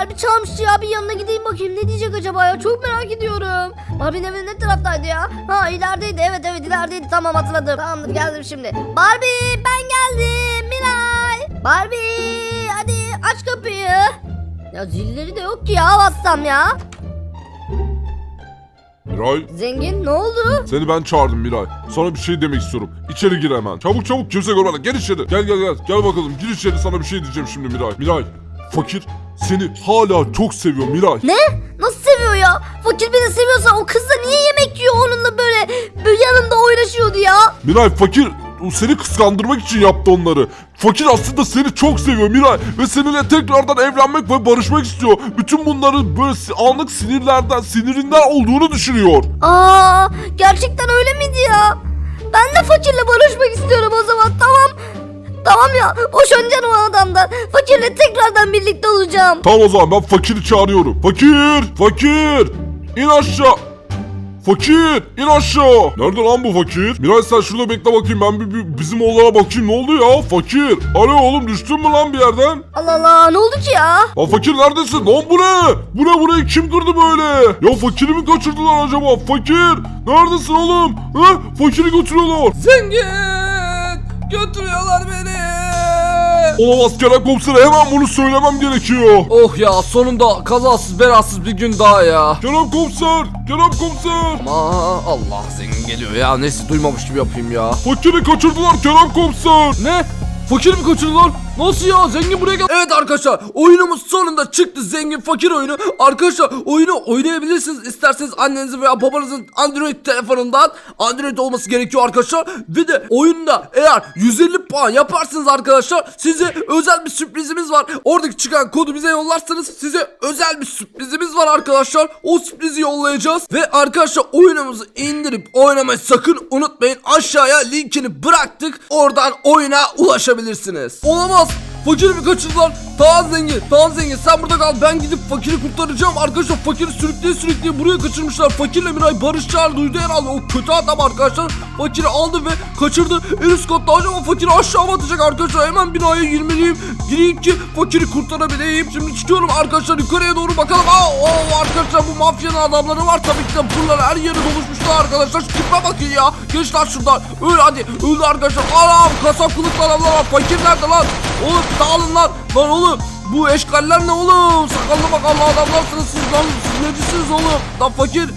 harbi çalmıştı ya. Bir yanına gideyim bakayım ne diyecek acaba ya. Çok merak ediyorum. Barbie'nin evi ne taraftaydı ya? Ha ilerideydi. Evet evet ilerideydi. Tamam hatırladım. Tamamdır geldim şimdi. Barbie ben geldim. Miray. Barbie hadi aç kapıyı. Ya zilleri de yok ki ya bassam ya. Miray Zengin ne oldu? seni ben çağırdım Miray. Sana bir şey demek istiyorum. İçeri gir hemen. Çabuk çabuk kimse görmeden gel içeri. Gel gel gel. Gel bakalım gir içeri sana bir şey diyeceğim şimdi Miray. Miray fakir seni hala çok seviyor Miray. Ne? Nasıl seviyor ya? Fakir beni seviyorsa o kızla niye yemek yiyor onunla böyle, böyle yanımda oynaşıyordu ya? Miray fakir o seni kıskandırmak için yaptı onları. Fakir aslında seni çok seviyor Miray ve seninle tekrardan evlenmek ve barışmak istiyor. Bütün bunların böyle anlık sinirlerden, sinirinden olduğunu düşünüyor. Aa, gerçekten öyle miydi ya? Ben de fakirle barışmak istiyorum o zaman tamam. Tamam ya boşanacağım o adamdan. Fakirle tekrardan birlikte olacağım. Tamam o zaman ben fakiri çağırıyorum. Fakir! Fakir! İn aşağı! Fakir! in aşağı! Nerede lan bu fakir? Miray sen şurada bekle bakayım ben bir, bir bizim oğlana bakayım ne oldu ya? Fakir! Alo oğlum düştün mü lan bir yerden? Allah Allah ne oldu ki ya? Lan fakir neredesin? Lan bu ne? Bu ne burayı kim kırdı böyle? Ya fakiri mi kaçırdılar acaba? Fakir! Neredesin oğlum? Ha? Fakiri götürüyorlar. Zengin! Götürüyorlar beni. Olamaz Kerem komisere hemen bunu söylemem gerekiyor. Oh ya sonunda kazasız belasız bir gün daha ya. Kerem komiser! Kerem komiser! Ama Allah zengin geliyor ya. Neyse duymamış gibi yapayım ya. Fakiri kaçırdılar Kerem komiser! Ne? Fakir mi kaçırdılar? Nasıl ya? Zengin buraya gel. Evet arkadaşlar oyunumuz sonunda çıktı. Zengin fakir oyunu. Arkadaşlar oyunu oynayabilirsiniz. İsterseniz annenizin veya babanızın Android telefonundan Android olması gerekiyor arkadaşlar. Ve de oyunda eğer 150 puan yaparsınız arkadaşlar size özel bir sürprizimiz var. Oradaki çıkan kodu bize yollarsanız size özel bir sürprizimiz var arkadaşlar. O sürprizi yollayacağız. Ve arkadaşlar oyunumuzu indirip oynamayı sakın unutmayın. Aşağıya linkini bıraktık. Oradan oyuna ulaşabilirsiniz. Olamaz. Fakiri mi kaçırdılar? Tamam zengin. Tamam zengin. Sen burada kal. Ben gidip fakiri kurtaracağım. Arkadaşlar fakiri sürükleye sürükleye buraya kaçırmışlar. Fakirle Miray barışçılar duydu herhalde. O kötü adam arkadaşlar. Fakiri aldı ve kaçırdı. En üst katta acaba fakiri aşağı atacak arkadaşlar? Hemen binaya girmeliyim. Gireyim ki fakiri kurtarabileyim. Şimdi çıkıyorum arkadaşlar yukarıya doğru bakalım. Aa, oo, arkadaşlar bu mafyanın adamları var. Tabii ki de bunlar her yere doluşmuşlar arkadaşlar. Tipe bakın ya. Geç lan şuradan. Öl hadi. Öldü arkadaşlar. Anam kasap kılıklı adamlar var. Fakir nerede lan? Oğlum dağılın lan. Lan oğlum. Bu eşkaller ne oğlum? Sakallı bakallı adamlarsınız siz lan. Siz necisiniz oğlum? Lan fakir.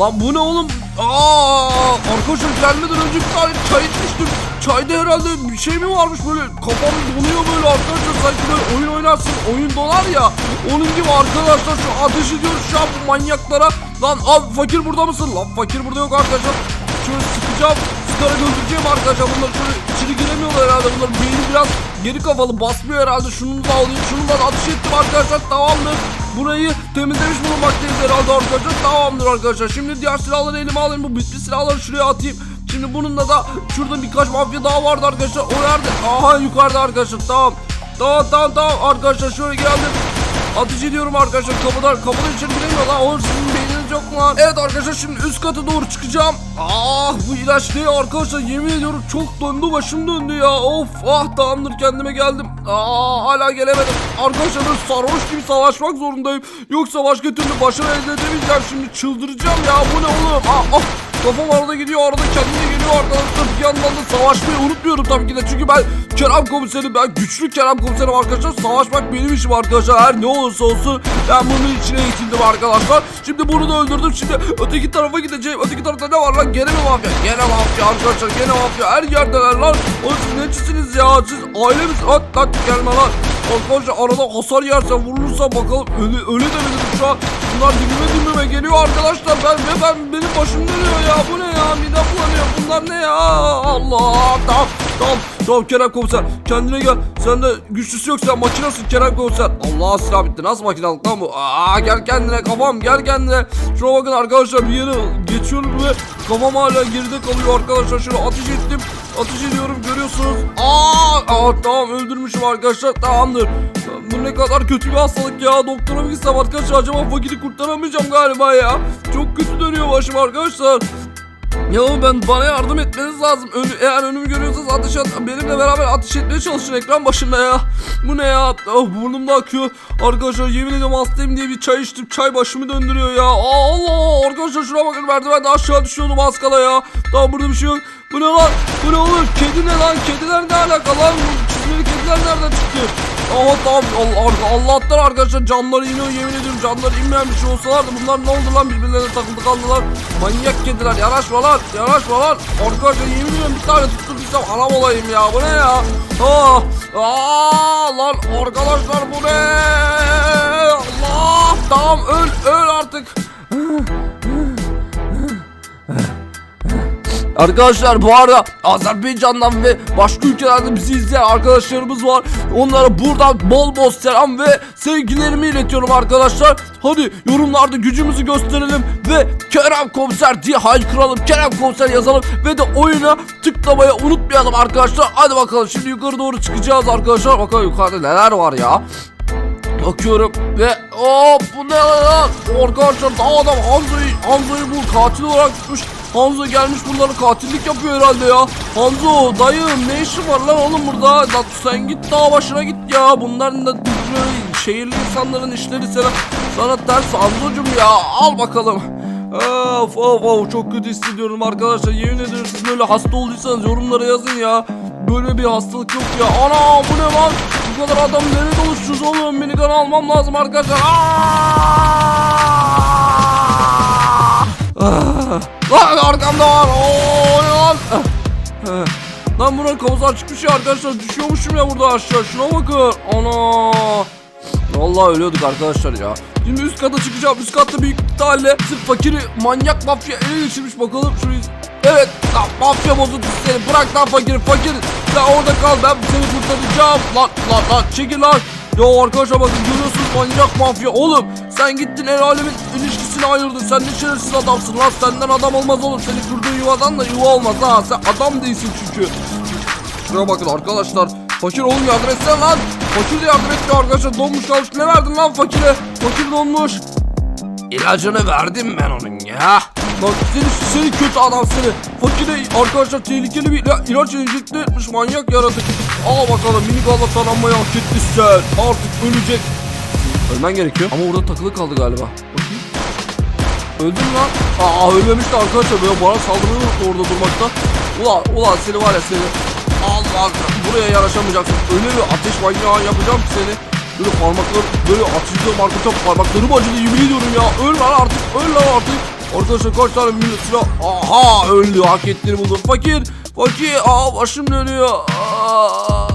Lan bu ne oğlum? Aa, arkadaşlar gelmeden önce bir tane çay içmiştim. Çayda herhalde bir şey mi varmış böyle kafam donuyor böyle arkadaşlar sanki böyle oyun oynarsın oyun donar ya onun gibi arkadaşlar şu ateş ediyoruz şu an bu manyaklara lan abi fakir burada mısın lan fakir burada yok arkadaşlar şöyle sıkacağım sıkarak öldüreceğim arkadaşlar bunlar şöyle içeri giremiyorlar herhalde bunların beyni biraz geri kafalı basmıyor herhalde şunu da alayım şunu da ateş ettim arkadaşlar tamamdır Burayı temizlemiş bulunmaktayız herhalde arkadaşlar. Tamamdır arkadaşlar. Şimdi diğer silahları elime alayım. Bu bitmiş silahları şuraya atayım. Şimdi bununla da şurada birkaç mafya daha vardı arkadaşlar. O nerede? Aha yukarıda arkadaşlar. Tamam. Tamam tamam tamam arkadaşlar şöyle geldim. Ateş ediyorum arkadaşlar kapıdan. Kapıdan içeri giremiyor lan. Oğlum sizin beyniniz yok lan? Evet arkadaşlar şimdi üst kata doğru çıkacağım. Ah bu ilaç ne arkadaşlar yemin ediyorum çok döndü başım döndü ya. Of ah tamamdır kendime geldim. Aa hala gelemedim. Arkadaşlar sarhoş gibi savaşmak zorundayım. Yoksa başka türlü başarı elde edemeyeceğim. Şimdi çıldıracağım ya bu ne oğlum? Ah, ah. Kafam arada gidiyor arada kendine geliyor arkadaşlar. Bir yandan da savaşmayı unutmuyorum tabii ki de. Çünkü ben Kerem komiserim. Ben güçlü Kerem komiserim arkadaşlar. Savaşmak benim işim arkadaşlar. Her ne olursa olsun ben bunun içine eğitildim arkadaşlar. Şimdi bunu da öldürdüm. Şimdi öteki tarafa gideceğim. Öteki tarafta ne var lan? Gene mi mafya? Gene mafya arkadaşlar. Gene mafya. Her yerdeler lan. Oğlum siz necisiniz ya? Siz aile misiniz? At lan gelme lan. Arkadaşlar arada hasar yersen vurulursa bakalım öyle, öyle de bilirim şu an. Bunlar dibime dibime geliyor arkadaşlar. Ben ve ben benim başım dönüyor ya. Bu ne ya? Midem bulanıyor. Bunlar ne ya? Allah. Tamam. Tamam. Tamam Kerem komiser. Kendine gel. Sen de güçlüsü yok. Sen makinasın Kerem komiser. Allah silah bitti. Nasıl makinalık lan bu? Aa gel kendine kafam. Gel kendine. Şuna bakın arkadaşlar bir yere geçiyorum ve kafam hala geride kalıyor arkadaşlar. Şöyle ateş ettim. Ateş ediyorum görüyorsunuz. Aa, aa tamam öldürmüşüm arkadaşlar. Tamamdır. Bu ne kadar kötü bir hastalık ya. Doktora mı gitsem arkadaşlar acaba fakiri kurtaramayacağım galiba ya. Çok kötü dönüyor başım arkadaşlar. Ya ben bana yardım etmeniz lazım. Önü, eğer önümü görüyorsanız ateş at, benimle beraber ateş etmeye çalışın ekran başında ya. Bu ne ya? Oh, burnum da akıyor. Arkadaşlar yemin ediyorum hastayım diye bir çay içtim. Çay başımı döndürüyor ya. Allah arkadaşlar şuna bakın merdivende aşağı düşüyordum az ya. Daha burada bir şey yok. Bu ne lan? Bu ne olur? Kedi ne lan? Kediler ne alaka lan? Çizmeli kediler nereden çıktı? Tamam Allah, Allah'tan arkadaşlar canları iniyor yemin ediyorum canları inmeyen bir şey olsalardı bunlar ne oldu lan? Birbirlerine takıldı kaldılar manyak kediler yanaşma lan yanaşma lan arkadaşlar yemin ediyorum bir tane tutturduysam anam olayım ya bu ne ya? Ah, aa, lan arkadaşlar bu ne? Allah tamam öl öl artık Arkadaşlar bu arada Azerbaycan'dan ve başka ülkelerden bizi izleyen arkadaşlarımız var. Onlara buradan bol bol selam ve sevgilerimi iletiyorum arkadaşlar. Hadi yorumlarda gücümüzü gösterelim ve Kerem Komiser diye haykıralım. Kerem Komiser yazalım ve de oyuna tıklamayı unutmayalım arkadaşlar. Hadi bakalım şimdi yukarı doğru çıkacağız arkadaşlar. Bakalım yukarıda neler var ya. Bakıyorum ve hop bu ne lan? Arkadaşlar daha adam Hanzo'yu Hanzo'yu bu katil olarak tutmuş. Hanzo gelmiş bunları katillik yapıyor herhalde ya. Hanzo dayım ne işin var lan oğlum burada? Lan sen git dağ başına git ya. Bunların da şehirli insanların işleri sana, sana ters Hanzo'cum ya. Al bakalım. Of of of çok kötü hissediyorum arkadaşlar. Yemin ediyorum siz böyle hasta olduysanız yorumlara yazın ya. Böyle bir hastalık yok ya. Ana bu ne lan? Bu kadar adam nereye doluşacağız oğlum? Minigun almam lazım arkadaşlar. Aa! Lan arkamda var. Oo, lan. Lan buranın kavuzağı çıkmış ya arkadaşlar. Düşüyormuşum ya burada aşağı. Şuna bakın. Ana. Vallahi ölüyorduk arkadaşlar ya. Şimdi üst kata çıkacağım. Üst katta büyük ihtimalle sırf fakiri manyak mafya ele geçirmiş bakalım. Şurayı Evet lan mafya bozuntu seni bırak lan fakiri fakir Sen orada kal ben seni kurtaracağım Lan lan lan çekil lan Ya arkadaşlar bakın görüyorsunuz manyak mafya Oğlum sen gittin el alemin ilişkisini ayırdın Sen ne şerefsiz adamsın lan senden adam olmaz oğlum Seni kurduğun yuvadan da yuva olmaz ha Sen adam değilsin çünkü Şuraya bakın arkadaşlar Fakir oğlum yardım etsene lan Fakir de yardım etmiyor arkadaşlar donmuş kalmış Ne verdin lan fakire Fakir donmuş İlacını verdim ben onun ya. Bak seni, seni kötü adam seni. Fakire arkadaşlar tehlikeli bir ila- ilaç enjekte etmiş manyak yaratık. Al bakalım minik Allah taranmayı hak etti sen. Artık ölecek. Ölmen gerekiyor. Ama orada takılı kaldı galiba. Mü lan. Aa ölmemiş de arkadaşlar böyle bana saldırıyor orada durmakta. Ulan ulan seni var ya seni. Allah buraya yaraşamayacaksın. Öyle bir ateş manyağı yapacağım ki seni. Böyle parmaklar böyle atacağım arkadaşlar parmaklarım acıdı yemin ediyorum ya. Öl lan artık öl lan artık. Arkadaşlar kaç tane millet silah. Aha öldü hak ettiğini buldum. Fakir. Fakir. Aa başım dönüyor. Aa.